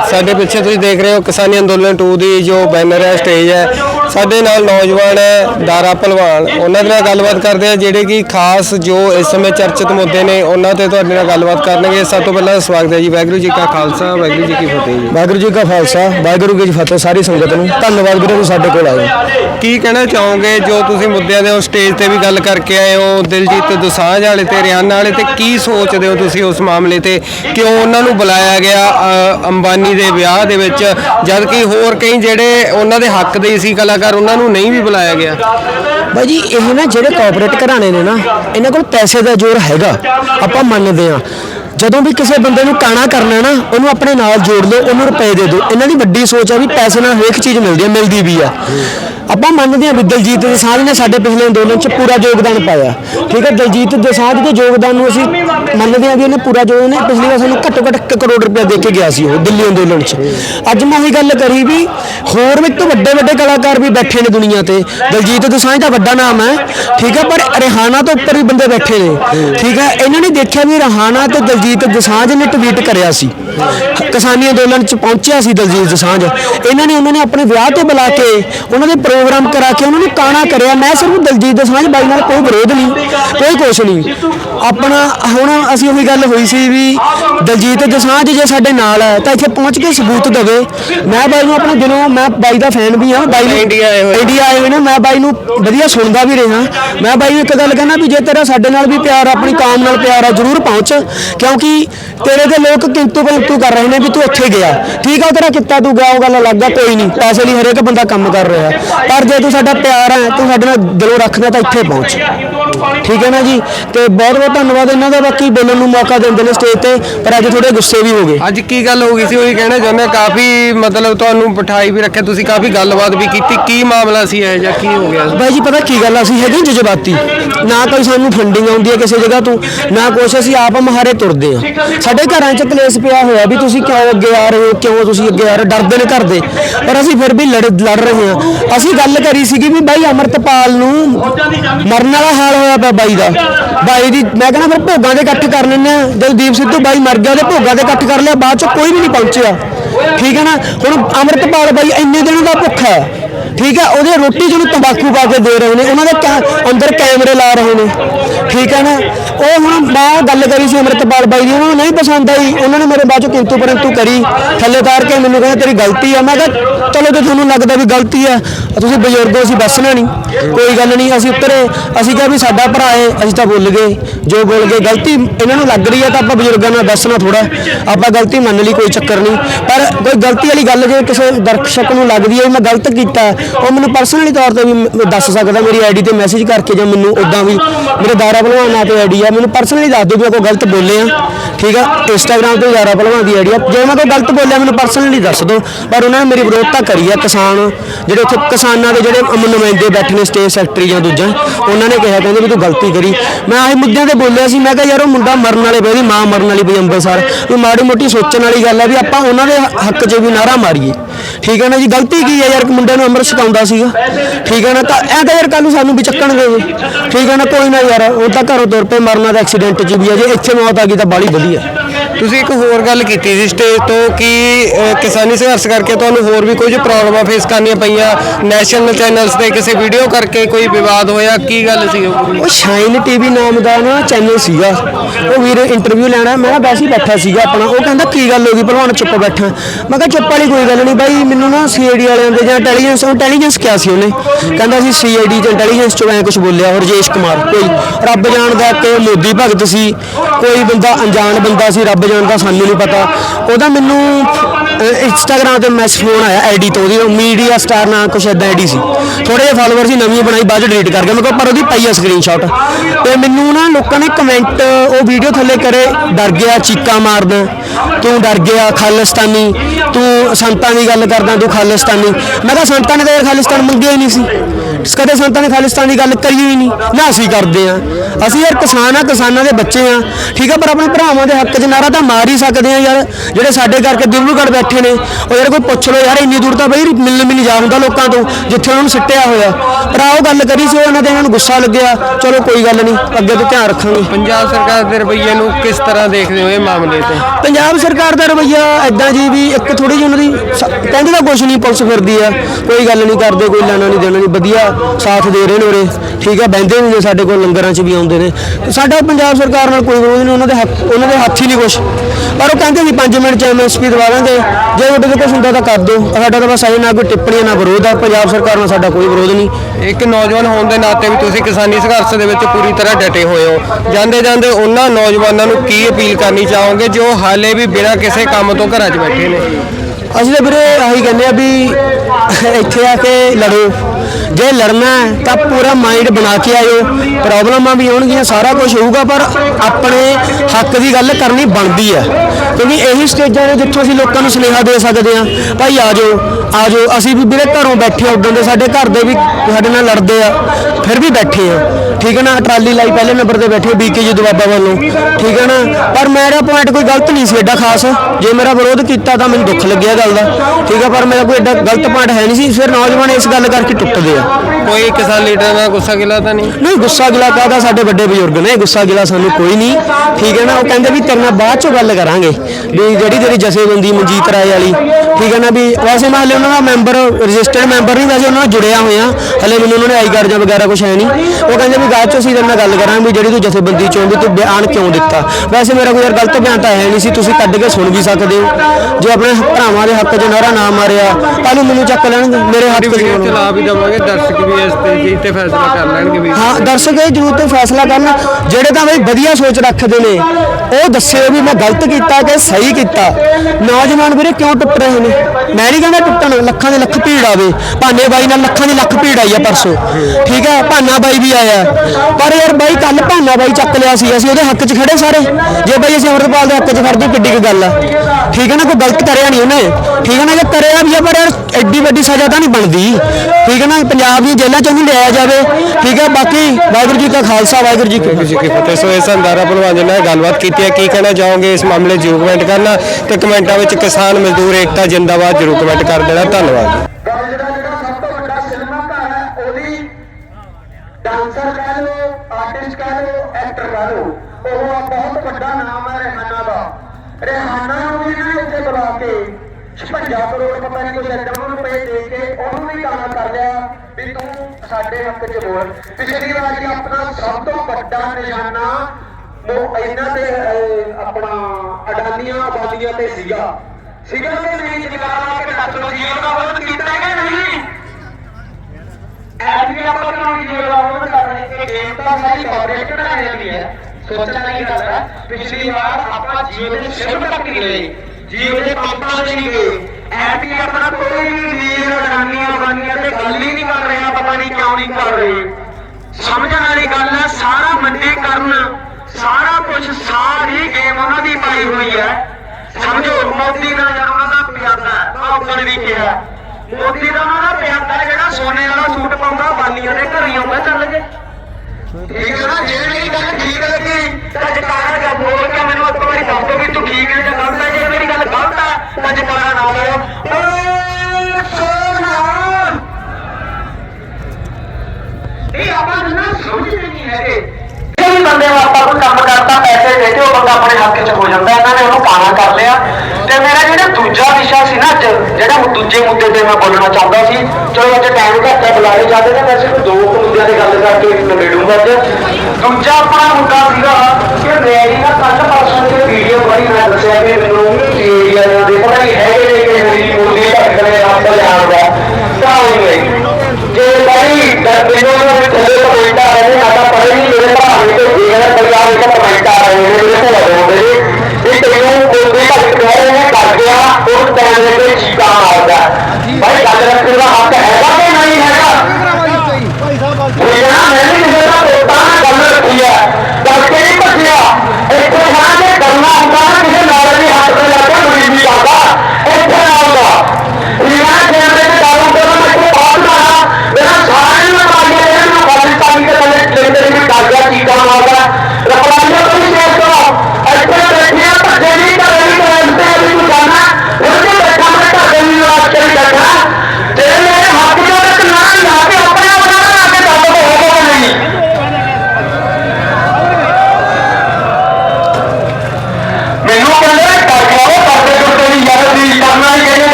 ਸਾਡੇ ਪਿੱਛੇ ਤੁਸੀਂ ਦੇਖ ਰਹੇ ਹੋ ਕਿਸਾਨੀ ਅੰਦੋਲਨ 2 ਦੀ ਜੋ ਬੈਨਰ ਹੈ ਸਟੇਜ ਹੈ ਸਾਡੇ ਨਾਲ ਨੌਜਵਾਨ ਹੈ ਦਾਰਾ ਪਹਿਲਵਾਨ ਉਹਨਾਂ ਦੇ ਨਾਲ ਗੱਲਬਾਤ ਕਰਦੇ ਆ ਜਿਹੜੇ ਕਿ ਖਾਸ ਜੋ ਇਸ ਸਮੇਂ ਚਰਚਿਤ ਮੁੱਦੇ ਨੇ ਉਹਨਾਂ ਤੇ ਤੁਹਾਡੇ ਨਾਲ ਗੱਲਬਾਤ ਕਰਨਗੇ। ਸਭ ਤੋਂ ਪਹਿਲਾਂ ਸਵਾਗਤ ਹੈ ਜੀ ਵਾਹਿਗੁਰੂ ਜੀ ਕਾ ਖਾਲਸਾ ਵਾਹਿਗੁਰੂ ਜੀ ਕੀ ਫਤਿਹ ਜੀ। ਵਾਹਿਗੁਰੂ ਜੀ ਕਾ ਖਾਲਸਾ ਵਾਹਿਗੁਰੂ ਜੀ ਫਤਿਹ ਸਾਰੀ ਸੰਗਤ ਨੂੰ। ਧੰਨਵਾਦ ਵੀਰੇ ਤੁਸੀਂ ਸਾਡੇ ਕੋਲ ਆਏ ਕੀ ਕਹਿਣਾ ਚਾਹੋਗੇ ਜੋ ਤੁਸੀਂ ਮੁੱਦਿਆਂ ਦੇ ਉਸ ਸਟੇਜ ਤੇ ਵੀ ਗੱਲ ਕਰਕੇ ਆਏ ਹੋ ਦਿਲਜੀਤ ਦੋਸਾਂਝ ਵਾਲੇ ਤੇ ਰਿਆਨਾ ਵਾਲੇ ਤੇ ਕੀ ਸੋਚਦੇ ਹੋ ਤੁਸੀਂ ਉਸ ਮਾਮਲੇ ਤੇ? ਕਿਉਂ ਉਹਨਾਂ ਨੂੰ ਬੁਲਾਇਆ ਗਿਆ ਅੰਬਾਨੀ ਦੇ ਵਿਆਹ ਦੇ ਵਿੱਚ? ਜਦ ਕਿ ਹੋਰ ਕਈ ਜਿਹੜੇ ਉਹਨਾਂ ਦੇ ਹੱਕ ਦੇ ਸੀ ਕਲਾਕਾਰ ਉਹਨਾਂ ਨੂੰ ਨਹੀਂ ਵੀ ਬੁਲਾਇਆ ਗਿਆ। ਬਾਈ ਜੀ, ਇਹ ਨਾ ਜਿਹੜੇ ਕਾਰਪੋਰੇਟ ਘਰਾਣੇ ਨੇ ਨਾ, ਇਹਨਾਂ ਕੋਲ ਪੈਸੇ ਦਾ ਜ਼ੋਰ ਹੈਗਾ। ਆਪਾਂ ਮੰਨਦੇ ਆ ਜਦੋਂ ਵੀ ਕਿਸੇ ਬੰਦੇ ਨੂੰ ਕਾਣਾ ਕਰਨਾ ਨਾ, ਉਹਨੂੰ ਆਪਣੇ ਨਾਲ ਜੋੜ ਲਓ, ਉਹਨੂੰ ਰੁਪਏ ਦੇ ਦਿਓ। ਇਹਨਾਂ ਦੀ ਵੱਡੀ ਸੋਚ ਆ ਵੀ ਪੈਸੇ ਨਾਲ ਹਰੇਕ ਚੀਜ਼ ਮਿਲਦੀ ਹੈ ਮਿਲਦੀ ਵੀ ਆ। ਆਪਾਂ ਮੰਨਦੇ ਹਾਂ ਵੀ ਦਲਜੀਤ ਦੋਸਾਂਝ ਨੇ ਸਾਡੇ ਪਿਛਲੇ ਅੰਦੋਲਨ 'ਚ ਪੂਰਾ ਯੋਗਦਾਨ ਪਾਇਆ। ਠੀਕ ਹੈ, ਦਲਜੀਤ ਦੋਸਾਂਝ ਦੇ ਯੋਗਦਾਨ ਨੂੰ ਅਸੀਂ ਮੰਨਦੇ ਹਾਂ ਵੀ ਉਹਨੇ ਪੂਰਾ ਜੋ ਉਹਨੇ ਪਿਛਲੀ ਵਾਰ ਸਾਨੂੰ ਘੱਟੋ ਘੱਟ 1 ਕਰੋੜ ਰੁਪਏ ਦੇ ਕੇ ਗਿਆ ਸੀ ਉਹ ਦਿੱਲੀ ਅੰਦੋਲਨ 'ਚ। ਅੱਜ ਮੈਂ ਉਹੀ ਗੱਲ ਕਰੀ ਵੀ ਹੋਰ ਵੀ ਤੋਂ ਵੱਡੇ ਵੱਡੇ ਕਲਾਕਾਰ ਵੀ ਬੈਠੇ ਨੇ ਦੁਨੀਆ ਤੇ। ਦਲਜੀਤ ਦੋਸਾਂਝ ਦਾ ਵੱਡਾ ਨਾਮ ਹੈ। ਠੀਕ ਹੈ, ਪਰ ਰਿਹਾਨਾ ਤੋਂ ਉੱਪਰ ਵੀ ਬੰਦੇ ਬੈਠੇ ਨੇ। ਠੀਕ ਹੈ, ਇਹਨਾਂ ਨੇ ਦੇਖਿਆ ਵੀ ਰਿਹਾਨਾ ਤੇ ਦਲਜੀਤ ਦੋਸਾਂਝ ਨੇ ਟਵੀਟ ਕਰਿਆ ਸੀ। ਕਿਸਾਨੀ ਅੰਦੋਲਨ 'ਚ ਪਹੁੰਚਿਆ ਸੀ ਦਲਜੀਤ ਦੋਸਾਂਝ। ਇਹਨਾਂ ਨੇ ਉਹਨਾਂ ਨੇ ਆਪਣੇ ਵਿਆਹ ਤੇ ਬੁਲਾ ਕੇ ਉਹਨਾਂ ਦੇ ਪ੍ਰੋਗਰਾਮ ਕਰਾ ਕੇ ਉਹਨਾਂ ਨੂੰ ਕਾਣਾ ਕਰਿਆ। ਮੈਂ ਸਿਰਫ ਦਲਜੀਤ ਦੋਸਾਂਝ ਬਾਈ ਨਾਲ ਕੋਈ ਵਿਰੋਧ ਨਹੀਂ ਕੋਈ ਕੁਛ ਨਹੀਂ। ਆਪਣਾ ਹੁਣ ਅਸੀਂ ਉਹੀ ਗੱਲ ਹੋਈ ਸੀ ਵੀ ਦਲਜੀਤ ਦੋਸਾਂਝ ਜੇ ਸਾਡੇ ਨਾਲ ਹੈ ਤਾਂ ਇੱਥੇ ਪਹੁੰਚ ਕੇ ਸਬੂਤ ਦੇਵੇ। ਮੈਂ ਬਾਈ ਨੂੰ ਆਪਣੇ ਦਿਲੋਂ ਮੈਂ ਬਾਈ ਦਾ ਫੈਨ ਵੀ ਹਾਂ ਬਾਈ ਨੂੰ ਇੰਡੀਆ ਆਏ ਹੋਏ। ਇੰਡੀਆ ਆਏ ਹੋਏ ਨੇ ਮੈਂ ਬਾਈ ਨੂੰ ਵਧੀਆ ਸੁਣਦਾ ਵੀ ਰਿਹਾ। ਮੈਂ ਬਾਈ ਨੂੰ ਇੱਕ ਗੱਲ ਕਹਿਣਾ ਵੀ ਜੇ ਤੇਰਾ ਸਾਡੇ ਨਾਲ ਵੀ ਪਿਆਰ ਆਪਣੀ ਕੌਮ ਨਾਲ ਪਿਆਰ ਆ ਜ਼ਰੂਰ ਪਹੁੰਚ। ਕਿਉਂਕਿ ਤੇਰੇ ਦੇ ਲੋਕ ਕਿੰਤੂ ਪਰੰਤੂ ਕਰ ਰਹੇ ਨੇ ਵੀ ਤੂੰ ਉੱਥੇ ਗਿਆ। ਠੀਕ ਆ ਤੇਰਾ ਕਿੱਤਾ ਤੂੰ ਗਿਆ ਉਹ ਗੱਲ ਅਲੱਗ ਆ ਕੋਈ ਨਹੀਂ। ਪੈਸੇ ਲਈ ਹਰੇਕ ਬੰਦਾ ਕੰਮ ਕਰ ਰਿਹਾ। ਪਰ ਜੇ ਤੂੰ ਸਾਡਾ ਪਿਆਰ ਹੈ ਤੂੰ ਸਾਡੇ ਨਾਲ ਦਿਲੋਂ ਰੱਖਦਾ ਤਾਂ ਇੱਥੇ ਪਹੁੰਚ। ਠੀਕ ਹੈ ਨਾ ਜੀ? ਤੇ ਬਹੁਤ ਬਹੁਤ ਧੰਨਵਾਦ ਇਹਨਾਂ ਦਾ ਬਾਕੀ ਬੋਲਣ ਨੂੰ ਮੌਕਾ ਦਿੰਦੇ ਨੇ ਸਟੇਜ ਤੇ ਪਰ ਅੱਜ ਥੋੜੇ ਗੁੱਸੇ ਵੀ ਹੋ ਗਏ। ਅੱਜ ਕੀ ਗੱਲ ਹੋ ਗਈ ਸੀ ਉਹੀ ਕਹਿਣਾ ਚਾਹੁੰਦਾ ਕਾਫੀ ਮਤਲਬ ਤੁਹਾਨੂੰ ਬਿਠਾਈ ਵੀ ਰੱਖਿਆ ਤੁਸੀਂ ਕਾਫੀ ਗੱਲਬਾਤ ਵੀ ਕੀਤੀ ਕੀ ਮਾਮਲਾ ਸੀ ਇਹ ਜਾਂ ਕੀ ਹੋ ਗਿਆ? ਬਾਈ ਜੀ ਪਤਾ ਕੀ ਗੱਲ ਆ, ਅਸੀਂ ਹੈਗੇ ਜਜ਼ਬਾਤੀ। ਨਾ ਕੋਈ ਸਾਨੂੰ ਫੰਡਿੰਗ ਆਉਂਦੀ ਹੈ ਕਿਸੇ ਜਗ੍ਹਾ ਤੋਂ ਨਾ ਕੁਛ ਅਸੀਂ ਆਪ ਮਹਾਰੇ ਤੁਰਦੇ ਆ ਸਾਡੇ ਘਰਾਂ 'ਚ ਕਲੇਸ਼ ਪਿਆ ਹੋਇਆ ਵੀ ਤੁਸੀਂ ਕਿਉਂ ਅੱਗੇ ਆ ਰਹੇ ਹੋ ਕਿਉਂ ਤੁਸੀਂ ਅੱਗੇ ਆ ਰਹੇ? ਡਰਦੇ ਨੇ ਘਰ ਦੇ। ਪਰ ਅਸੀਂ ਫਿਰ ਵੀ ਲੜ ਲੜ ਰਹੇ ਹਾਂ। ਅਸੀਂ ਗੱਲ ਕਰੀ ਸੀਗੀ ਵੀ ਬਾਈ ਅਮਰਤਪਾਲ ਨੂੰ ਮਰਨ ਵਾਲਾ ਹਾਲ ਹੋਇਆ ਪਿਆ ਬਾਈ ਦਾ। ਬਾਈ ਦੀ ਮੈਂ ਕਹਿੰਦਾ ਫਿਰ ਭੋਗਾਂ ਦੇ ਇਕੱਠ ਕਰ ਲੈਂਦੇ ਆ ਦਲਦੀਪ ਸਿੱਧੂ ਬਾਈ ਮਰ ਗਿਆ ਉਹਦੇ ਭੋਗਾਂ ਦੇ ਇਕੱਠ ਕਰ ਲਿਆ। ਬਾਅਦ ਚ ਕੋਈ ਵੀ ਨਹੀਂ ਪਹੁੰਚਿਆ। ਠੀਕ ਹੈ ਨਾ? ਹੁਣ ਅਮਰਤਪਾਲ ਬਾਈ ਇੰਨੇ ਦਿਨ ਦਾ ਭੁੱਖਾ ਹੈ। ਠੀਕ ਹੈ ਉਹਦੇ ਰੋਟੀ ਜਿਹਨੂੰ ਤੰਬਾਕੂ ਪਾ ਕੇ ਦੇ ਰਹੇ ਨੇ, ਉਹਨਾਂ ਦੇ ਕੈ- ਅੰਦਰ ਕੈਮਰੇ ਲਾ ਰਹੇ ਨੇ, ਠੀਕ ਹੈ ਨਾ? ਉਹ ਹੁਣ ਮੈਂ ਗੱਲ ਕਰੀ ਸੀ ਅਮਰਤਪਾਲ ਬਾਈ ਦੀ, ਉਹਨਾਂ ਨੂੰ ਨਹੀਂ ਪਸੰਦ ਆਈ, ਉਹਨਾਂ ਨੇ ਮੇਰੇ ਬਾਅਦ 'ਚੋਂ ਕਿੰਤੂ ਪਰੰਤੂ ਕਰੀ, ਥੱਲੇ ਤਾਰ ਕੇ ਮੈਨੂੰ ਕਹਿੰਦਾ ਤੇਰੀ ਗਲਤੀ ਆ, ਮੈਂ ਕਿਹਾ ਚਲੋ ਜੇ ਤੁਹਾਨੂੰ ਲੱਗਦਾ ਵੀ ਗਲਤੀ ਆ, ਤੁਸੀਂ ਬਜ਼ੁਰਗ ਹੋ, ਅਸੀਂ ਬਸਣਾ ਨਹੀਂ, ਕੋਈ ਗੱਲ ਨਹੀਂ, ਅਸੀਂ ਉੱਤਰੇ, ਅਸੀਂ ਕਿਹਾ ਵੀ ਸਾਡਾ ਭਰਾ ਹੈ ਅਸੀਂ ਤਾਂ ਭੁੱਲ ਗਏ, ਜੋ ਬੋਲ ਗਏ, ਗਲਤੀ ਇਹਨਾਂ ਨੂੰ ਲੱਗ ਰਹੀ ਹੈ ਤਾਂ ਆਪਾਂ ਬਜ਼ੁਰਗਾਂ ਨਾਲ ਦੱਸਣਾ ਥੋੜਾ ਆਪਾਂ ਗਲਤੀ ਮੰਨ ਲਈ, ਕੋਈ ਚੱਕਰ ਨਹੀਂ, ਪਰ ਕੋਈ ਗਲਤੀ ਵਾਲੀ ਗੱਲ ਜੇ ਕਿਸੇ ਦਰਸ਼ਕ ਨੂੰ ਲੱਗਦੀ ਹੈ ਵੀ ਮੈਂ ਗਲਤ ਕੀਤਾ ਉਹ ਮੈਨੂੰ ਪਰਸਨਲੀ ਤੌਰ ਤੇ ਵੀ ਦੱਸ ਸਕਦਾ, ਮੇਰੀ ਆਈਡੀ ਤੇ ਮੈਸੇਜ ਕਰਕੇ ਜਾਂ ਮੈਨੂੰ ਉਦਾਂ ਵੀ ਮੇਰੇ ਦਾਰਾ ਭਲਵਾਨ ਨਾਂ ਤੇ ਆਈਡੀ ਆ। ਮੈਨੂੰ ਪਰਸਨਲੀ ਦੱਸ ਦਿਓ ਵੀ ਆਪਾਂ ਗਲਤ ਬੋਲੇ ਆ, ਠੀਕ ਆ? ਇੰਸਟਾਗ੍ਰam ਤੇ ਦਾਰਾ ਭਲਵਾਨ ਦੀ ਆਈਡੀ ਆ। ਜੇ ਮੈਂ ਕੋਈ ਗਲਤ ਬੋਲਿਆ, ਮੈਨੂੰ ਪਰਸਨਲੀ ਦੱਸ ਦਿਓ। ਪਰ ਉਹਨਾਂ ਨੇ ਮੇਰੀ ਵਿਰੋਧਤਾ ਕਰੀ ਆ, ਕਿਸਾਨ, ਜਿਹੜੇ ਉੱਥੇ ਕਿਸਾਨਾਂ ਦੇ ਜਿਹੜੇ ਅਮ, ਨੁਮਾਇੰਦੇ ਬੈਠੇ ਨੇ ਸਟੇਟ ਸੈਕਟਰੀ ਜਾਂ ਦੂਜਾ, ਉਹਨਾਂ ਨੇ ਕਿਹਾ, ਕਹਿੰਦੇ ਵੀ ਤੂੰ ਗਲਤੀ ਕਰੀ। ਮੈਂ ਆਹੀ ਮੁੱਦਿਆਂ ਤੇ ਬੋਲਿਆ ਸੀ, ਮੈਂ ਕਿਹਾ, ਯਾਰ, ਉਹ ਮੁੰਡਾ ਮਰਨ ਵਾਲੇ ਪਏ ਉਹਦੀ ਮਾਂ ਮਰਨ ਵਾਲੀ ਪਈ ਅੰਬਰਸਰ। ਵੀ ਮਾੜੀ ਮੋਟੀ ਸੋਚਣ ਵਾਲੀ ਗੱਲ ਆ ਵੀ ਆਪਾਂ ਉਹਨਾਂ ਦੇ ਹੱਕ 'ਚ ਵੀ ਨਾਰਾ ਮਾਰੀਏ। ਠੀਕ ਹੈ ਨਾ ਜੀ ਗਲਤੀ ਕੀ ਹੈ ਯਾਰ ਇੱਕ ਮੁੰਡੇ ਨੂੰ ਅੰਮ੍ਰਿਤ ਛਕਾਉਂਦਾ ਸੀਗਾ। ਠੀਕ ਹੈ ਨਾ ਤਾਂ ਐਂ ਤਾਂ ਯਾਰ ਕੱਲ ਨੂੰ ਸਾਨੂੰ ਵੀ ਚੱਕਣਗੇ ਉਹ। ਠੀਕ ਹੈ ਨਾ ਕੋਈ ਨਾ ਯਾਰ ਉਹ ਤਾਂ ਘਰੋਂ ਤੁਰ ਪਏ ਮਰਨਾ ਦਾ ਐਕਸੀਡੈਂਟ 'ਚ ਵੀ ਆ ਜੇ ਇੱਥੇ ਮੌਤ ਆ ਗਈ ਤਾਂ ਬਾਲੀ ਵਧੀਆ। ਤੁਸੀਂ ਇੱਕ ਹੋਰ ਗੱਲ ਕੀਤੀ ਸੀ ਸਟੇਜ ਤੋਂ ਕਿ ਕਿਸਾਨੀ ਸੰਘਰਸ਼ ਕਰਕੇ ਤੁਹਾਨੂੰ ਹੋਰ ਵੀ ਕੁਝ ਪ੍ਰੋਬਲਮਾਂ ਫੇਸ ਕਰਨੀਆਂ ਪਈਆਂ ਨੈਸ਼ਨਲ ਚੈਨਲਸ ਤੇ ਕਿਸੇ ਵੀਡੀਓ ਕਰਕੇ ਕੋਈ ਵਿਵਾਦ ਹੋਇਆ? ਕੀ ਗੱਲ ਸੀ ਉਹ? ਉਹ ਸ਼ਾਈਨ ਟੀਵੀ ਨਾਮ ਦਾ ਨਾ ਚੈਨਲ ਸੀਗਾ। ਉਹ ਵੀਰ ਇੰਟਰਵਿਊ ਲੈਣਾ ਮੈਂ ਨਾ ਵੈਸੇ ਹੀ ਬੈਠਾ ਸੀਗਾ ਆਪਣਾ। ਉਹ ਕਹਿੰਦਾ ਕੀ ਗੱਲ ਹੋ ਗਈ? ਭਲਵਾਨ ਚੁੱਪ ਬੈਠਾ। ਮੈਂ ਕਿਹਾ ਚੁੱਪ ਵਾਲੀ ਕੋਈ ਗੱਲ ਨਹੀਂ ਬਾਈ ਮੈਨੂੰ ਨਾ ਸੀਆਈਡੀ ਵਾਲਿਆਂ ਦੇ ਜਾਂ ਇੰਟੈਲੀਜੈਂਸ ਇੰਟੈਲੀਜੈਂਸ ਕਿਹਾ ਸੀ ਉਹਨੇ। ਕਹਿੰਦਾ ਸੀ ਸੀਆਈਡੀ ਚ ਇੰਟੈਲੀਜੈਂਸ ਚੋਂ ਮੈਂ ਕੁਝ ਬੋਲਿਆ ਉਹ ਰਜੇਸ਼ ਕੁਮਾਰ। ਕੋਈ ਰੱਬ ਜਾਣਦਾ ਕਿ ਮੋਦੀ ਭਗਤ ਸੀ, ਕੋਈ ਬੰਦਾ ਅਣਜਾਣ ਬੰਦਾ ਸੀ, ਰੱਬ ਜਾਣਦਾ ਸਾਨੂੰ ਨਹੀਂ ਪਤਾ। ਉਹਦਾ ਮੈਨੂੰ ਇੰਸਟਾਗ੍ਰਾਮ ਤੇ ਮੈਸੇਜ ਫੋਨ ਆਇਆ ਆਈਡੀ ਤੋਂ, ਉਹਦੀ ਮੀਡੀਆ ਸਟਾਰ ਨਾਲ ਕੁਛ ਇਦਾਂ ਆਈਡੀ ਸੀ। ਥੋੜੇ ਜਿਹੇ ਫਾਲੋਅਰ ਸੀ, ਨਵੀਂ ਬਣਾਈ, ਬਾਅਦ ਡਿਲੀਟ ਕਰ ਗਿਆ। ਮੈਂ ਕਿਹਾ, ਪਰ ਉਹਦੀ ਪਈ ਆ ਸਕਰੀਨਸ਼ਾਟ ਤੇ ਮੈਨੂੰ ਨਾ ਲੋਕਾਂ ਨੇ ਕਮੈਂਟ ਉਹ ਵੀਡੀਓ ਥੱਲੇ ਕਰੇ, ਡਰ ਗਿਆ ਚੀਕਾਂ ਮਾਰਦਾ ਤੂੰ ਡਰ ਗਿਆ, ਖਾਲਿਸਤਾਨੀ। ਤੂੰ ਸੰਤਾਂ ਦੀ ਗੱਲ ਕਰਦਾ ਤੂੰ ਖਾਲਿਸਤਾਨੀ ਮੈਂ ਕਿਹਾ ਸੰਤਾਂ ਨੇ ਤਾਂ ਯਾਰ ਖਾਲਿਸਤਾਨ ਮੰਗਿਆ ਹੀ ਨਹੀਂ ਸੀ। ਕਦੇ ਸੰਤਾਂ ਨੇ ਖਾਲਿਸਤਾਨ ਦੀ ਗੱਲ ਕਰੀ ਹੀ ਨਹੀਂ ਨਾ ਅਸੀਂ ਕਰਦੇ ਆ ਅਸੀਂ ਯਾਰ ਕਿਸਾਨ ਆ ਕਿਸਾਨਾਂ ਦੇ ਬੱਚੇ ਆ। ਠੀਕ ਆ ਪਰ ਆਪਣੇ ਭਰਾਵਾਂ ਦੇ ਹੱਕ 'ਚ ਨਾਰਾ ਤਾਂ ਮਾਰ ਹੀ ਸਕਦੇ ਆ ਯਾਰ। ਜਿਹੜੇ ਸਾਡੇ ਕਰਕੇ ਦਿਬਰੂਗੜ੍ਹ ਬੈਠੇ ਨੇ ਉਹ ਯਾਰ ਕੋਈ ਪੁੱਛ ਲੋ ਯਾਰ ਇੰਨੀ ਦੂਰ ਤਾਂ ਬਈ ਮਿਲਣ ਵੀ ਨਹੀਂ ਜਾ ਹੁੰਦਾ ਲੋਕਾਂ ਤੋਂ ਜਿੱਥੇ ਉਹਨਾਂ ਨੂੰ ਸਿੱਟਿਆ ਹੋਇਆ। ਪਰ ਆਹ ਉਹ ਗੱਲ ਕਰੀ ਸੀ ਉਹਨਾਂ ਦੇ ਇਹਨਾਂ ਨੂੰ ਗੁੱਸਾ ਲੱਗਿਆ। ਚਲੋ ਕੋਈ ਗੱਲ ਨਹੀਂ ਅੱਗੇ ਤੋਂ ਧਿਆਨ ਰੱਖਾਂਗੇ। ਪੰਜਾਬ ਸਰਕਾਰ ਦੇ ਰਵੱਈਏ ਨੂੰ ਕਿਸ ਤਰ੍ਹਾਂ ਦੇਖਦੇ ਹੋ ਇਹ ਮਾਮਲੇ ਤੇ? ਪੰਜਾਬ ਸਰਕਾਰ ਦਾ ਰਵਈਆ ਐਦਾਂ ਜੀ ਵੀ ਇੱਕ ਥੋੜੀ ਜਿਹੀ ਉਹਨਾਂ ਦੀ ਕਹਿੰਦੇ ਤਾਂ ਕੁਛ ਨਹੀਂ ਪੁਲਿਸ ਫਿਰਦੀ ਆ। ਕੋਈ ਗੱਲ ਨਹੀਂ ਕਰਦੇ ਕੋਈ ਲੈਣਾ ਨਹੀਂ ਦੇਣਾ ਨਹੀਂ ਵਧੀਆ ਸਾਥ ਦੇ ਰਹੇ ਨੇ ਉਰੇ। ਠੀਕ ਆ ਬਹਿੰਦੇ ਵੀ ਨੇ ਸਾਡੇ ਕੋਲ ਲੰਗਰਾਂ 'ਚ ਵੀ ਆਉਂਦੇ ਨੇ। ਸਾਡਾ ਪੰਜਾਬ ਸਰਕਾਰ ਨਾਲ ਕੋਈ ਵਿਰੋਧ ਨਹੀਂ ਉਹਨਾਂ ਦੇ ਹੱਥ ਉਹਨਾਂ ਦੇ ਹੱਥ ਹੀ ਨਹੀਂ ਕੁਛ। ਪਰ ਉਹ ਕਹਿੰਦੇ ਵੀ 5 ਮਿੰਟ 'ਚ ਐਮਐਸਪੀ ਦਵਾ ਦਾਂਗੇ। ਜੇ ਤੁਹਾਡੇ ਤੋਂ ਕੁਛ ਹੁੰਦਾ ਤਾਂ ਕਰ ਦਿਓ। ਸਾਡਾ ਤਾਂ ਬਸ ਅਜੇ ਨਾ ਕੋਈ ਟਿੱਪਣੀ ਨਾ ਵਿਰੋਧ ਆ। ਪੰਜਾਬ ਸਰਕਾਰ ਨਾਲ ਸਾਡਾ ਕੋਈ ਵਿਰੋਧ ਨਹੀਂ। ਇੱਕ ਨੌਜਵਾਨ ਹੋਣ ਦੇ ਨਾਤੇ ਵੀ ਤੁਸੀਂ ਕਿਸਾਨੀ ਸੰਘਰਸ਼ ਦੇ ਵਿੱਚ ਪੂਰੀ ਤਰ੍ਹਾਂ ਡਟੇ ਹੋਏ ਹੋ। ਜਾਂਦੇ ਜਾਂਦੇ ਉਹਨਾਂ ਨੌਜਵਾਨਾਂ ਨੂੰ ਕੀ ਅਪੀਲ ਕਰਨੀ ਚਾਹੋਗੇ ਜੋ ਹਾਲੇ ਵੀ ਬਿਨਾਂ ਕਿਸੇ ਕੰਮ ਤੋਂ ਘਰਾਂ 'ਚ ਬੈਠੇ ਨੇ? ਅਸੀਂ ਤਾਂ ਵੀਰੇ ਆਹੀ ਕਹਿੰਦੇ ਆ ਵੀ ਇੱਥੇ ਆ ਕੇ ਲੜੋ। ਜੇ ਲੜਨਾ ਹੈ, ਤਾਂ ਪੂਰਾ ਮਾਈਂਡ ਬਣਾ ਕੇ ਆਇਓ। ਪ੍ਰੋਬਲਮਾਂ ਵੀ ਆਉਣਗੀਆਂ ਸਾਰਾ ਕੁਝ ਹੋਊਗਾ, ਪਰ ਆਪਣੇ ਹੱਕ ਦੀ ਗੱਲ ਕਰਨੀ ਬਣਦੀ ਹੈ। ਕਿਉਂਕਿ ਇਹੀ ਸਟੇਜਾਂ ਨੇ ਜਿੱਥੋਂ ਅਸੀਂ ਲੋਕਾਂ ਨੂੰ ਸੁਨੇਹਾ ਦੇ ਸਕਦੇ ਹਾਂ, ਭਾਈ ਆ ਜਾਓ ਆ ਜਾਓ। ਅਸੀਂ ਵੀ ਵੀਰੇ ਘਰੋਂ ਬੈਠੇ ਉਦੋਂ ਦੇ, ਸਾਡੇ ਘਰ ਦੇ ਵੀ ਸਾਡੇ ਨਾਲ ਲੜਦੇ ਆ, ਫਿਰ ਵੀ ਬੈਠੇ ਆ ਠੀਕ ਹੈ ਨਾ? ਟਰਾਲੀ ਲਾਈ, ਪਹਿਲੇ ਨੰਬਰ ਤੇ ਬੈਠੇ ਬੀਕੇ ਜੀ ਦੁਆਬਾ ਵੱਲੋਂ। ਠੀਕ ਹੈ ਨਾ? ਪਰ ਮੇਰਾ ਪੁਆਇੰਟ ਕੋਈ ਗਲਤ ਨਹੀਂ ਸੀ ਐਡਾ ਖਾਸ। ਜੇ ਮੇਰਾ ਵਿਰੋਧ ਕੀਤਾ, ਤਾਂ ਮੈਨੂੰ ਦੁੱਖ ਲੱਗਿਆ ਗੱਲ ਦਾ। ਠੀਕ ਹੈ? ਪਰ ਮੇਰਾ ਕੋਈ ਐਡਾ ਗਲਤ ਪੁਆਇੰਟ ਹੈ ਨਹੀਂ ਸੀ। ਫਿਰ ਨੌਜਵਾਨ ਇਸ ਗੱਲ ਕਰਕੇ ਟੁੱਟਦੇ ਆ। ਕੋਈ ਕਿਸਾਨ ਲੀਡਰ ਨਾਲ ਗੁੱਸਾ ਗਿਲਾ ਤਾਂ ਨਹੀਂ? ਨਹੀਂ, ਗੁੱਸਾ ਗਿਲਾ ਕਾਹਦਾ ਸਾਡੇ ਵੱਡੇ ਬਜ਼ੁਰਗ ਨੇ। ਗੁੱਸਾ ਗਿਲਾ ਸਾਨੂੰ ਕੋਈ ਨਹੀਂ। ਠੀਕ ਹੈ ਨਾ? ਉਹ ਕਹਿੰਦੇ ਵੀ ਤੇਰੇ ਨਾਲ ਬਾਅਦ ਚੋਂ ਗੱਲ ਕਰਾਂਗੇ। ਵੀ ਜਿਹੜੀ ਤੇਰੀ ਜਥੇਬੰਦੀ ਮਨਜੀਤ ਰਾਏ ਵਾਲੀ ਠੀਕ ਹੈ ਨਾ ਵੀ ਵੈਸੇ ਮੈਂ ਹਲੇ ਉਹਨਾਂ ਦਾ ਮੈਂਬਰ ਰਜਿਸਟਰਡ ਮੈਂਬਰ ਨਹੀਂ ਵੈਸੇ ਉਹਨਾਂ ਨਾਲ ਜੁੜਿਆ ਹੋਇਆ। ਹਲੇ ਮੈਨੂੰ ਉਹਨਾਂ ਨੇ ਆਈ ਕਾਰਡ ਜਾਂ ਵਗੈਰਾ ਕੁਝ ਹੈ ਨਹੀਂ। ਉਹ ਕਹਿੰਦੇ ਵੀ ਬਾਅਦ ਚੋਂ ਅਸੀਂ ਤੇਰੇ ਨਾਲ ਗੱਲ ਕਰਾਂਗੇ ਵੀ ਜਿਹੜੀ ਤੂੰ ਜਥੇਬੰਦੀ ਚੋਂ ਵੀ ਤੂੰ ਬਿਆਨ ਕਿਉਂ ਦਿੱਤਾ? ਵੈਸੇ ਮੇਰਾ ਕੋਈ ਯਾਰ ਗਲਤ ਬਿਆਨ ਤਾਂ ਹੈ ਨਹੀਂ ਸੀ ਤੁਸੀਂ ਕੱਢ ਕੇ ਸੁਣ ਵੀ ਸਕਦੇ ਹੋ। ਜੇ ਆਪਣੇ ਭਰਾਵਾਂ ਦੇ ਹੱਕ 'ਚ ਨਾਰਾ ਨਾ ਮਾਰਿਆ ਕੱਲ ਨੂੰ ਮੈਨੂੰ ਚੱਕ ਲੈਣਗੇ ਮੇਰੇ ਹੱਥ 'ਚ ਚਲਾ ਵੀ ਦਵਾਂਗੇ ਦਰਸ਼ਕ ਵੀ ਇਸ ਤੇ ਜੀ ਤੇ ਫੈਸਲਾ ਕਰ ਲੈਣਗੇ ਵੀ। ਹਾਂ ਦਰਸ਼ਕ ਇਹ ਜ਼ਰੂਰ ਤੇ ਫੈਸਲਾ ਕਰਨ। ਜਿਹੜੇ ਤਾਂ ਬਈ ਵਧੀਆ ਸੋਚ ਰੱਖਦੇ ਨੇ ਉਹ ਦੱਸਿਓ ਵੀ ਮੈਂ ਗਲਤ ਕੀਤਾ ਕਿ ਸਹੀ ਕੀਤਾ। ਨੌਜਵਾਨ ਵੀਰੇ ਕਿਉਂ ਟੁੱਟ ਰਹੇ ਨੇ? ਮੈਂ ਨਹੀਂ ਕਹਿੰਦਾ ਟੁੱਟਣ ਲੱਖਾਂ ਦੇ ਲੱਖ ਭੀੜ ਆਵੇ। ਭਾਨੇ ਬਾਈ ਨਾਲ ਲੱਖਾਂ ਦੀ ਲੱਖ ਭੀੜ ਆਈ ਆ ਪਰਸੋਂ। ਠੀਕ ਹੈ ਭਾਨਾ ਬਾਈ ਵੀ ਆਇਆ। ਪਰ ਯਾਰ ਬਾਈ ਕੱਲ ਭਾਨਾ ਬਾਈ ਚੱਕ ਲਿਆ ਸੀ ਅਸੀਂ ਉਹਦੇ ਹੱਕ 'ਚ ਖੜੇ ਸਾਰੇ। ਜੇ ਬਾਈ ਅਸੀਂ ਅਮਰਪਾਲ ਦੇ ਹੱਕ 'ਚ ਖੜਦੇ ਕਿੱਡੀ ਕੁ ਗੱਲ ਆ। ਠੀਕ ਹੈ ਨਾ ਕੋਈ ਗਲਤ ਕਰਿਆ ਨਹੀਂ ਉਹਨੇ। ਠੀਕ ਹੈ ਨਾ ਜੇ ਕਰਿਆ ਵੀ ਆ ਪਰ ਯਾਰ ਐਡੀ ਵੱਡੀ ਸਜ਼ਾ ਤਾਂ ਨਹੀਂ ਬਣਦੀ। ਠੀਕ ਹੈ ਨਾ ਪੰਜਾਬ ਦੀ ਜੇਲ੍ਹਾਂ 'ਚੋਂ ਨਹੀਂ ਲਿਆਇਆ ਜਾਵੇ। ਠੀਕ ਹੈ ਬਾਕੀ ਵਾਹਿਗੁਰੂ ਜੀ ਕਾ ਖਾਲਸਾ ਵਾਹਿਗੁਰੂ ਜੀ ਕੀ ਫਤਿਹ। ਸੋ ਇਹ ਸੰਦਾਰਾ ਭਲਵਾਨ ਜੀ ਨਾਲ ਗੱਲਬਾਤ ਕੀਤੀ ਹੈ। ਕੀ ਕਹਿਣਾ ਚਾਹੋਗੇ ਇਸ ਮਾਮਲੇ 'ਚ ਕਮੈਂਟ ਕਰਨਾ ਤੇ ਕਮੈਂਟਾਂ ਵਿੱਚ ਕਿਸਾਨ ਮਜ਼ਦੂਰ ਏਕਤਾ ਜਿੰਦਾਬਾਦ ਜ਼ਰੂਰ ਕਮੈਂਟ ਕਰ ਦੇਣਾ ਧੰਨਵਾਦ। ਗੱਲ ਜਿਹੜਾ ਜਿਹੜਾ ਸਭ ਤੋਂ ਵੱਡਾ ਸਿਨੇਮਾ ਘਰ ਹੈ ਉਹਦੀ ਡਾਂਸਰ ਕਹਿ ਲਓ ਆਰਟਿਸਟ ਕਹਿ ਲਓ ਐਕਟਰ ਕਹਿ ਲਓ ਉਹ ਆ ਬਹੁਤ ਵੱਡਾ ਨਾਮ ਹੈ ਰਹਿਮਾਨਾ ਦਾ। ਰਹਿਮਾਨਾ ਨੂੰ ਵੀ ਨਾ ਇੱਥੇ ਬੁਲਾ ਕੇ 56 ਕਰੋੜ ਪਤਾ ਨਹੀਂ ਕੁਛ ਐਡਾ ਉਹਨੂੰ ਰੁਪਏ ਦੇ ਕੇ ਉਹਨੂੰ ਵੀ ਗਾਣਾ ਕਰ ਲਿਆ ਵੀ ਤੂੰ ਸਾਡੇ ਹੱਕ 'ਚ ਬੋਲ। ਪਿਛਲੀ ਵਾਰੀ ਆਪਣਾ ਸਭ ਤੋਂ ਵੱਡਾ ਨਿਸ਼ਾਨਾ ਉਹ ਇਹਨਾਂ ਦੇ ਅਹ, ਆਪਣਾ ਅਡਾਨੀਆਂ ਆਬਾਦੀਆਂ ਤੇ ਸੀਗਾ। ਸੀਗਾ ਕਿ ਨਹੀਂ ਜਗਾਰਾ ਕੇ ਦੱਸ ਲੋ ਜੀ ਉਹਦਾ ਵਿਰੋਧ ਕੀਤਾ ਹੈ ਕਿ ਨਹੀਂ? ਐਸ ਆਪਾਂ ਨੂੰ ਜੀ ਉਹਦਾ ਵਿਰੋਧ ਕਰ ਰਹੇ? ਗੇਮ ਤਾਂ ਸਾਰੀ ਕਾਰਪੋਰੇਟ ਬਣਾ ਜਾਂਦੀ ਹੈ। ਸੋਚਣ ਵਾਲੀ ਗੱਲ ਪਿਛਲੀ ਵਾਰ ਆਪਾਂ ਜੀਓ ਦੇ ਸਿਰਫ ਤੱਕ ਨਹੀਂ ਲਏ ਜੀਓ ਦੇ ਪੰਪਾਂ ਦੇ ਨਹੀਂ ਗਏ। ਐਸ ਆਪਣਾ ਕੋਈ ਵੀਰ ਅਡਾਨੀਆਂ ਆਬਾਦੀਆਂ ਤੇ ਗੱਲ ਹੀ ਨਹੀਂ ਕਰ ਰਿਹਾ, ਪਤਾ ਨਹੀਂ ਕਿਉਂ ਨਹੀਂ ਕਰ ਰਹੇ। ਸਮਝਣ ਵਾਲੀ ਗੱਲ ਹੈ, ਸਾਰਾ ਮੰਨੇ ਕਰਨ, ਸਾਰਾ ਕੁਝ ਸਾਰੀ ਗੇਮ ਉਹਨਾਂ ਦੀ ਪਾਈ ਹੋਈ ਹੈ। ਸਮਝੋ, ਮੋਦੀ ਦਾ ਜਾਂ ਉਹਨਾਂ ਦਾ ਪਿਆਦਾ ਆਪਾਂ ਵੀ ਕਿਹਾ ਮੋਦੀ ਦਾ ਉਹਨਾਂ ਦਾ ਪਿਆਦਾ ਜਿਹੜਾ ਸੋਨੇ ਵਾਲਾ ਸੂਟ ਪਾਉਂਦਾ, ਬਾਲੀਆਂ ਦੇ ਘਰੀ ਆਉਂਦਾ ਚੱਲ ਜੇ ਠੀਕ ਹੈ ਨਾ, ਜੇ ਮੇਰੀ ਗੱਲ ਠੀਕ ਲੱਗੀ, ਤਾਂ ਜਕਾਰਾ ਜਾਂ ਬੋਲ ਕੇ ਮੈਨੂੰ ਇੱਕ ਵਾਰੀ ਦੱਸ ਦਿਓ ਵੀ ਤੂੰ ਠੀਕ ਹੈ ਜਾਂ ਗਲਤ ਹੈ। ਜੇ ਮੇਰੀ ਗੱਲ ਗਲਤ ਹੈ, ਤਾਂ ਜਕਾਰਾ ਨਾ ਲਾਓ। ਓਏ ਇਹ ਆਪਾਂ ਨੂੰ ਨਾ ਸਮਝਦੇ ਨਹੀਂ ਹੈਗੇ। ਕਿਸੇ ਬੰਦੇ ਆਪਾਂ ਕੋਈ ਕੰਮ ਕਰਤਾ, ਪੈਸੇ ਦੇ ਕੇ ਉਹ ਬੰਦਾ ਆਪਣੇ ਹੱਕ 'ਚ ਹੋ ਜਾਂਦਾ, ਇਹਨਾਂ ਨੇ ਉਹਨੂੰ ਕਾਣਾ ਕਰ ਲਿਆ ਤੇ ਮੇਰਾ ਜਿਹੜਾ ਦੂਜਾ ਵਿਸ਼ਾ ਸੀ ਨਾ ਅੱਜ ਜਿਹੜਾ ਦੂਜੇ ਮੁੱਦੇ ਤੇ ਮੈਂ ਬੋਲਣਾ ਚਾਹੁੰਦਾ ਸੀ, ਚਲੋ ਅੱਜ ਟਾਈਮ ਘੱਟ ਹੈ, ਬੁਲਾਏ ਜਾਂਦੇ ਨੇ, ਵੈਸੇ ਮੈਂ ਦੋ ਕੁ ਮੁੱਦਿਆਂ ਦੀ ਗੱਲ ਕਰਕੇ ਨਿਬੇੜੂੰਗਾ ਅੱਜ। ਦੂਜਾ ਆਪਣਾ ਮੁੱਦਾ ਸੀਗਾ ਕਿ ਮੇਰੀ ਨਾ ਕੱਲ ਪਰਸੋਂ ਦੀ ਵੀਡੀਓ ਬੜੀ ਮੈਂ ਦੱਸਿਆ ਕਿ ਮੈਨੂੰ ਏਰੀਆ ਦੇ ਪਤਾ ਨਹੀਂ ਹੈਗੇ ਨੇ ਕਿ ਮੇਰੀ ਮੁੱਦੀ ਘੱਟ ਕਰੇ ਰੱਬ ਜਾਣਦਾ ਤਾਂ ਹੋਈ ਗਈ ਜੇ ਬੜੀ ਮੈਨੂੰ ਥੱਲੇ ਕਮੈਂਟ ਆ ਰਹੇ ਨਾ ਤਾਂ ਪੜ੍ਹੇ ਨਹੀਂ, ਮੇਰੇ ਭਾਵੇਂ ਤੇ ਜਿਹੜਾ ਪੰਜਾਬ ਵਿੱਚ ਕਮੈਂਟ ਆ ਰਹੇ ਨੇ ਮੇਰੇ ਕੋਲ ਆਉਂਦੇ ਨੇ ਇਹ ਤੈਨੂੰ ਕੋਈ ਘੱਟ ਕਹਿ ਰਹੇ ਨੇ ਕਰ ਗਿਆ ਉਹ ਟਾਈਮ ਦੇ ਵਿੱਚ ਚੀਕਾ ਮਾਰਦਾ ਭਾਈ ਗੱਲ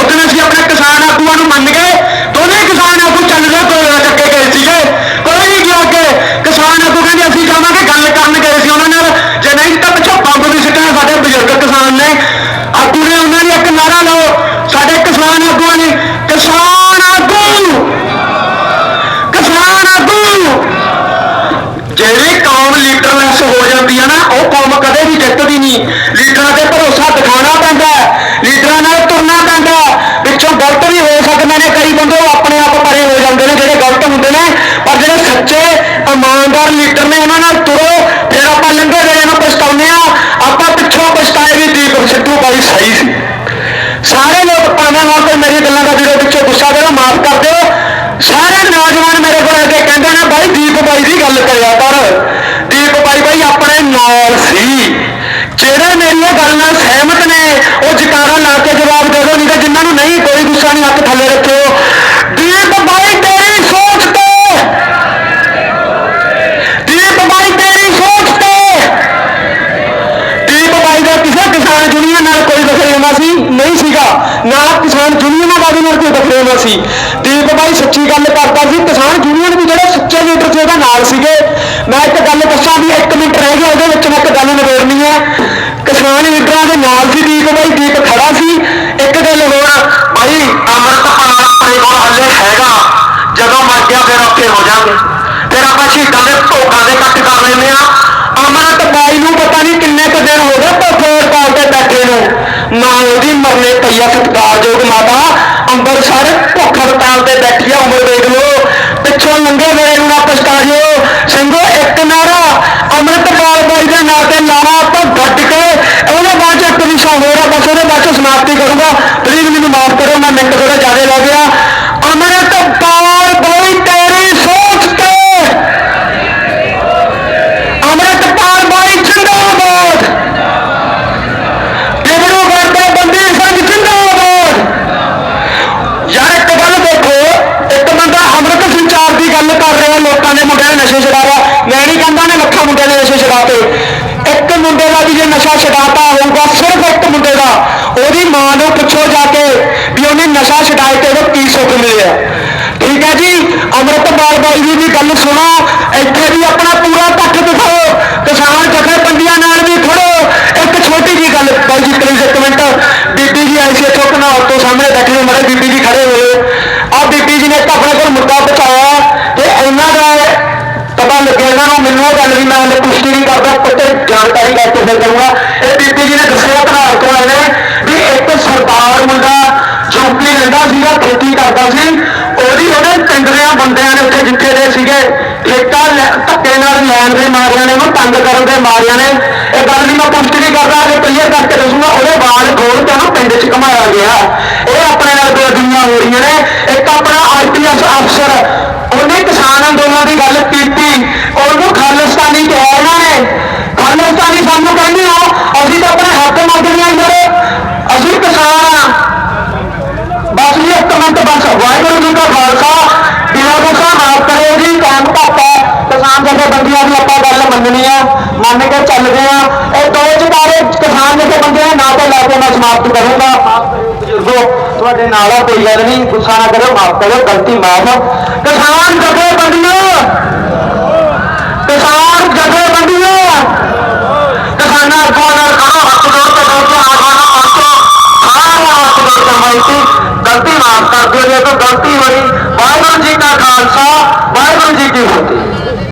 ਉਦੋਂ ਅਸੀਂ ਆਪਣੇ ਕਿਸਾਨ ਆਗੂਆਂ ਨੂੰ ਮੰਨ ਗਏ ਦੋਨੇ ਕਿਸਾਨ ਆਗੂ ਚੱਲ ਗਏ ਕੋਲਾ ਗਏ ਸੀਗੇ। ਕੋਈ ਨਹੀਂ ਗਿਆ ਅੱਗੇ। ਕਿਸਾਨ ਆਗੂ ਕਹਿੰਦੇ, ਅਸੀਂ ਜਾਵਾਂਗੇ ਗੱਲ ਕਰਨ ਗਏ ਸੀ ਉਹਨਾਂ ਨਾਲ। ਜੇ ਨਹੀਂ ਤਾਂ ਪਿੱਛੋਂ ਬੰਬ ਵੀ ਸਿੱਟਿਆ ਸਾਡੇ ਬਜ਼ੁਰਗ ਕਿਸਾਨ ਨੇ। ਆਗੂ ਨੇ ਉਹਨਾਂ ਨੇ ਇੱਕ ਨਾਰਾ ਲਾਓ। ਸਾਡੇ ਕਿਸਾਨ ਆਗੂਆਂ ਨੇ, ਕਿਸਾਨ ਆਗੂ! ਕਿਸਾਨ ਆਗੂ! ਜਿਹੜੀ ਕੌਮ ਲੀਡਰਲੈਸ ਹੋ ਜਾਂਦੀ ਹੈ ਨਾ, ਉਹ ਕੌਮ ਕਦੇ ਵੀ ਜਿੱਤਦੀ ਨਹੀਂ। ਲੀਡਰਾਂ ਤੇ ਭਰੋਸਾ ਦਿਖਾਉਣਾ ਪੈਂਦਾ ਗਲਤ ਵੀ ਹੋ ਸਕਦੇ ਨੇ, ਕਈ ਬੰਦੇ ਉਹ ਆਪਣੇ ਆਪ ਪਰੇ ਹੋ ਜਾਂਦੇ ਨੇ ਜਿਹੜੇ ਗਲਤ ਹੁੰਦੇ ਨੇ, ਪਰ ਜਿਹੜੇ ਸੱਚੇ, ਇਮਾਨਦਾਰ ਲੀਡਰ ਨੇ ਉਹਨਾਂ ਨਾਲ ਤੁਰੋ, ਫਿਰ ਆਪਾਂ ਲੰਘੇ ਗਏ ਨੂੰ ਪਛਤਾਉਂਦੇ ਆ ਆਪਾਂ ਪਿੱਛੋਂ ਪਛਤਾਏ ਵੀ ਦੀਪ ਸਿੱਧੂ ਬਾਈ ਸਹੀ ਸੀ। ਸਾਰੇ ਲੋਕ ਪਾਣਾ ਨਾਲ ਤੇ ਮੇਰੀ ਗੱਲਾਂ ਦਾ ਵੀਡੀਓ ਪਿੱਛੋਂ ਗੁੱਸਾ ਕਰੋ, ਮਾਫ ਕਰ ਦਿਓ। ਸਾਰੇ ਨੌਜਵਾਨ ਮੇਰੇ ਕੋਲ ਆ ਕੇ ਕਹਿੰਦੇ ਨੇ, ਬਾਈ ਦੀਪ ਬਾਈ ਦੀ ਗੱਲ ਕਰਿਆ ਜਿਹੜੇ ਇਹ ਗੱਲ ਨਾਲ ਸਹਿਮਤ ਨੇ, ਉਹ ਜਕਾਰਾ ਲਾ ਕੇ ਜਵਾਬ ਦੇ ਦਿਓ, ਨਹੀਂ ਤਾਂ ਜਿਨ੍ਹਾਂ ਨੂੰ ਨਹੀਂ, ਕੋਈ ਗੁੱਸਾ ਨਹੀਂ, ਹੱਥ ਥੱਲੇ ਰੱਖਿਓ। ਦੀਪ ਬਾਈ, ਤੇਰੀ ਸੋਚ ਤੇ। ਦੀਪ ਬਾਈ, ਤੇਰੀ ਸੋਚ ਤੇ। ਦੀਪ ਬਾਈ ਦਾ ਕਿਸੇ ਕਿਸਾਨ ਯੂਨੀਅਨ ਨਾਲ ਕੋਈ ਦਖਲਅੰਦਾਜ਼ੀ ਸੀ, ਨਹੀਂ ਸੀਗਾ। ਨਾ ਕਿਸਾਨ ਯੂਨੀਅਨਾਂ ਦਾ ਨਾਲ ਕੋਈ ਦਖਲਅੰਦਾਜ਼ੀ ਸੀ। ਦੀਪ ਬਾਈ ਸੱਚੀ ਗੱਲ ਕਰਦਾ ਸੀ, ਕਿਸਾਨ ਯੂਨੀਅਨ ਵੀ ਜਿਹੜੇ ਸੱਚੇ ਲੀਡਰ ਸੀ, ਉਹਦੇ ਨਾਲ ਸੀਗੇ। ਮੈਂ ਇੱਕ ਗੱਲ ਦੱਸਾਂ ਵੀ, ਇੱਕ ਮਿੰਟ ਰਹਿ ਗਿਆ ਉਹਦੇ ਵਿੱਚ ਮੈਂ ਇੱਕ ਗੱਲ ਨਿਬੇੜਨੀ ਹੈ ਕਿਸਾਨ ਲੀਡਰਾਂ ਦੇ ਨਾਲ ਸੀ ਦੀਪ ਬਾਈ ਦੀਪ ਖੜਾ ਸੀ ਇੱਕ ਗੱਲ ਹੋਰ ਭਾਈ ਅੰਮ੍ਰਿਤਪਾਲ ਆਪਣੇ ਕੋਲ ਹੱਲੇ ਹੈਗਾ ਜਦੋਂ ਮਰ ਗਿਆ ਫਿਰ ਔਖੇ ਹੋ ਜਾਣਗੇ ਫਿਰ ਆਪਾਂ ਸ਼ਹੀਦਾਂ ਦੇ ਭੋਗਾਂ ਦੇ ਕੱਟ ਕਰ ਲੈਂਦੇ ਆ ਅਮਰਤ ਬਾਈ ਨੂੰ ਪਤਾ ਨਹੀਂ ਕਿੰਨੇ ਕੁ ਦਿਨ ਹੋ ਗਏ ਪਥੋਰ ਪਾਲ ਤੇ ਬੈਠੇ ਨੂੰ ਮਾਂ ਉਹਦੀ ਮਰਨੇ ਪਈ ਆ ਸਤਿਕਾਰਯੋਗ ਮਾਤਾ ਅੰਮ੍ਰਿਤਸਰ ਭੁੱਖ ਹੜਤਾਲ ਤੇ ਬੈਠੀ ਆ ਉਮਰ ਦੇਖ ਲਓ ਪਿੱਛੋਂ ਲੰਘੇ ਵੇਲੇ ਨੂੰ ਨਾ ਪਛਤਾਇਓ ਸਿੰਘੋ ਇੱਕ ਨਾਰਾ ਅੰਮ੍ਰਿਤਪਾਲ ਬਾਈ ਦੇ ਨਾਂ ਤੇ ਲਾਣਾ ਆਪਾਂ ਗੱਡ ਕੇ ਉਹਦੇ ਬਾਅਦ ਚ ਇੱਕ ਵਿਸ਼ਾ ਹੋਰ ਆ ਬਸ ਉਹਦੇ ਬਾਅਦ ਚ ਸਮਾਪਤੀ ਕਰੂੰਗਾ ਪਲੀਜ਼ ਮੈਨੂੰ ਮਾਫ ਕਰੋ ਮੈਂ ਮਿੰਟ ਥੋੜਾ ਜ਼ਿਆਦਾ ਲੱਗ ਗਿਆ ਅੰਮ੍ਰਿਤਪਾਲ ਬਾਈ ਤੇਰੀ ਸੋਚ ਤੇ ਅੰਮ੍ਰਿਤਪਾਲ ਬਾਈ ਜਿੰਦਾਬਾਦ ਡਿਬਰੂਗੜ੍ਹ ਦੇ ਬੰਦੀ ਸਿੰਘ ਜਿੰਦਾਬਾਦ ਯਾਰ ਇੱਕ ਗੱਲ ਦੇਖੋ ਇੱਕ ਬੰਦਾ ਅੰਮ੍ਰਿਤ ਸੰਚਾਰ ਦੀ ਗੱਲ ਕਰ ਰਿਹਾ ਲੋਕਾਂ ਦੇ ਮੁੰਡਿਆਂ ਨੇ ਨਸ਼ੇ ਛਡਾਇਆ ਮੈਂ ਨਹੀਂ ਕਹਿੰਦਾ ਨੇ ਲੱਖਾਂ ਮੁੰਡਿਆਂ ਨੇ ਨਸ਼ੇ ਛਡਾਤੇ ਇੱਕ ਮੁੰਡੇ ਦਾ ਵੀ ਜੇ ਨਸ਼ਾ ਛਡਾਤਾ ਹੋਊਗਾ, ਸਿਰਫ ਇੱਕ ਮੁੰਡੇ ਦਾ, ਉਹਦੀ ਮਾਂ ਨੂੰ ਪੁੱਛੋ ਜਾ ਕੇ ਵੀ ਉਹਨੇ ਨਸ਼ਾ ਛਡਾਏ ਤੇ ਉਹਨੂੰ ਕੀ ਸੁੱਖ ਮਿਲਿਆ। ਠੀਕ ਹੈ ਜੀ? ਅੰਮ੍ਰਿਤਪਾਲ ਬਾਈ ਦੀ ਗੱਲ ਸੁਣੋ, ਇੱਥੇ ਵੀ ਆਪਣਾ ਪੂਰਾ ਇਕੱਠ ਦਿਖਾਓ। ਕਿਸਾਨ ਜਥੇਬੰਦੀਆਂ ਨਾਲ ਵੀ ਖੜੋ। ਇੱਕ ਛੋਟੀ ਜੀ ਗੱਲ, ਬਾਈ ਜੀ ਪਲੀਜ਼ ਇੱਕ ਮਿੰਟ। ਬੀਬੀ ਜੀ, ਆਈ ਸੀ ਇੱਥੋਂ ਘਨੌਰ ਤੋਂ ਸਾਹਮਣੇ ਬੈਠੇ ਨੇ ਮਰੇ ਬੀਬੀ ਜੀ ਖੜੇ ਹੋਏ ਆ ਬੀਬੀ ਜੀ ਨੇ ਇੱਕ ਆਪਣੇ ਕੋਲ ਮੁੱਦਾ ਪਹੁੰਚਾਇਆ ਤੇ ਇਹਨਾਂ ਦਾ ਪਤਾ ਲੱਗਿਆ, ਇਹਨਾਂ ਨੂੰ ਮੈਨੂੰ ਉਹ ਗੱਲ ਵੀ ਮੈਂ ਹਲੇ ਪੁਸ਼ਟੀ ਨਹੀਂ ਕਰਦਾ ਪੁੱਤੇ ਜਾਣਕਾਰੀ ਲੈ ਕੇ ਫਿਰ ਕਰੂੰਗਾ। ਇਹ ਬੀਬੀ ਜੀ ਨੇ ਦੱਸਿਆ ਘਨੌਰ ਤੋਂ ਨੇ ਵੀ ਇੱਕ ਸਰਦਾਰ ਮੁੰਡਾ ਚੌਕੀ ਲੈਂਦਾ ਸੀਗਾ, ਖੇਤੀ ਕਰਦਾ ਸੀ। ਉਹਦੀ ਉਹਦੇ ਪਿੰਡਰਿਆਂ ਬੰਦਿਆਂ ਨੇ ਉੱਥੇ ਜਿੱਥੇ ਦੇ ਸੀਗੇ ਠੇਕਾ ਧੱਕੇ ਨਾਲ ਲੈਣ ਦੇ ਮਾਰਿਆਂ ਨੇ, ਉਹਨੂੰ ਤੰਗ ਕਰਨ ਦੇ ਮਾਰਿਆਂ ਨੇ। ਇਹ ਗੱਲ ਵੀ ਮੈਂ ਪੁਸ਼ਟੀ ਨਹੀਂ ਕਰਦਾ ਕਿ ਕਲੀਅਰ ਕਰਕੇ ਦੱਸੂਗਾ ਉਹਦੇ ਵਾਲ ਖੋਲ ਕੇ ਉਹਨੂੰ ਪਿੰਡ 'ਚ ਘਮਾਇਆ ਗਿਆ ਇਹ ਆਪਣੇ ਨਾਲ ਬੇਅਦਬੀਆਂ ਹੋ ਰਹੀਆਂ ਨੇ ਇੱਕ ਆਪਣਾ ਆਈਪੀਐਸ ਅਫਸਰ ਉਹਨੇ ਕਿਸਾਨ ਅੰਦੋਲਨ ਦੀ ਗੱਲ ਕੀਤੀ ਉਹਨੂੰ ਖਾਲਿਸਤਾਨੀ ਕਿਹਾ ਇਹਨਾਂ ਨੇ ਖਾਲਿਸਤਾਨੀ ਸਾਨੂੰ ਕਹਿੰਦੇ ਹੋ ਅਸੀਂ ਤਾਂ ਆਪਣੇ ਹੱਕ ਮੰਗਦੇ ਹਾਂ ਯਾਰ ਅਸੀਂ ਕਿਸਾਨ ਆ ਬਸ ਜੀ ਇੱਕ ਮਿੰਟ ਬਸ ਵਾਹਿਗੁਰੂ ਜੀ ਕਾ ਖਾਲਸਾ ਬਿਨਾਂ ਗੁੱਸਾ ਮਾਫ ਕਰਿਓ ਜੀ ਕੰਮ ਪਾਪਾ ਕਿਸਾਨ ਜਥੇਬੰਦੀਆਂ ਦੀ ਆਪਾਂ ਗੱਲ ਮੰਨਣੀ ਆ ਮੰਨ ਕੇ ਚੱਲਦੇ ਆ। ਇਹ ਦੋ ਚਿਤਾਰੇ ਕਿਸਾਨ ਜਥੇਬੰਦੀਆਂ ਦੇ ਨਾਂ ਤੇ ਲਾ ਕੇ ਮੈਂ ਸਮਾਪਤ ਕਰੂੰਗਾ। ਬਜ਼ੁਰਗੋ, ਤੁਹਾਡੇ ਨਾਲ ਆ, ਕੋਈ ਗੱਲ ਨਹੀਂ, ਗੁੱਸਾ ਨਾ ਕਰਿਓ, ਮਾਫ ਕਰਿਓ, ਗਲਤੀ ਮਾਫ। ਕਿਸਾਨ ਜਥੇਬੰਦੀਆਂ! ਕਿਸਾਨ ਜਥੇਬੰਦੀਆਂ! ਕਿਸਾਨਾਂ ਅਰਥਾਂ ਨਾਲ ਖੜਾ ਹੱਥ ਜੋੜ ਕੇ ਬੋਲਦੇ ਆਗਾਨਾ ਆਟੋ ਸਾਰਾ ਹੱਥ ਜੋੜ ਕੇ ਮਾਈਤੀ ਗਲਤੀ ਮਾਫ ਕਰ ਦਿਓ, ਜੇ ਕੋਈ ਗਲਤੀ ਹੋਈ, ਵਾਹਿਗੁਰੂ ਜੀ ਕਾ ਖਾਲਸਾ, ਵਾਹਿਗੁਰੂ ਜੀ ਕੀ ਫਤਿਹ।